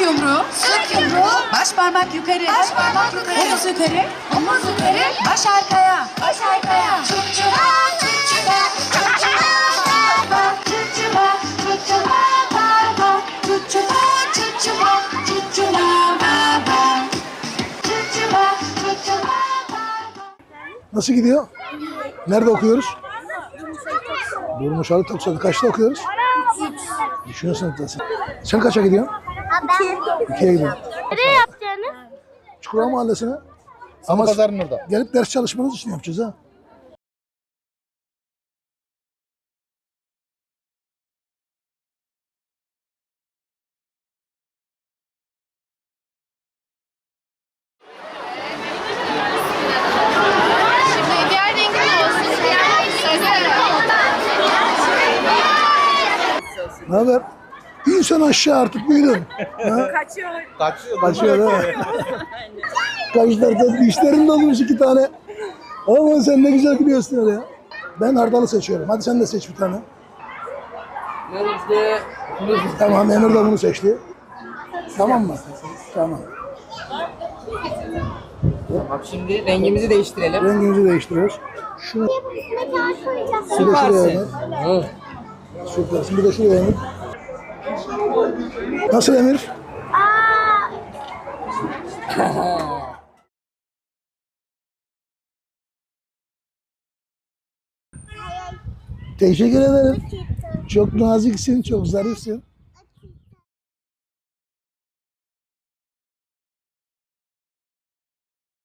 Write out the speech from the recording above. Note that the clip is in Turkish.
yumruğu. Sık yumruğu. Baş parmak yukarı. Baş parmak yukarı. Omuz yukarı. Omuz yukarı. Baş arkaya. Baş arkaya. Çuçuba, çuçuba, baba. Çuçuba, çuçuba, baba. Nasıl gidiyor? Nerede okuyoruz? Durmuş Ali Toksoy'da. Kaçta okuyoruz? Üçüncü sınıftasın. Sen kaça gidiyorsun? İkiye gidiyorsun. Nereye yapacaksınız? Çukurova Mahallesi'ne. Ama pazarın orada. gelip ders çalışmanız için yapacağız ha. Ne haber? İnsan aşağı artık büyüdün. Kaçıyor. Kaçıyor ha. Kaşlar dişlerin dolmuş iki tane. Ama sen ne güzel gidiyorsun öyle ya. Ben hardalı seçiyorum. Hadi sen de seç bir tane. Tamam Emir de bunu seçti. Tamam mı? Tamam. Bak şimdi rengimizi değiştirelim. Rengimizi değiştiriyoruz. Şunu şuraya Emir. Süpersin. Bir de şuraya Emir. Nasıl Emir? Teşekkür ederim. Çok naziksin, çok zarifsin.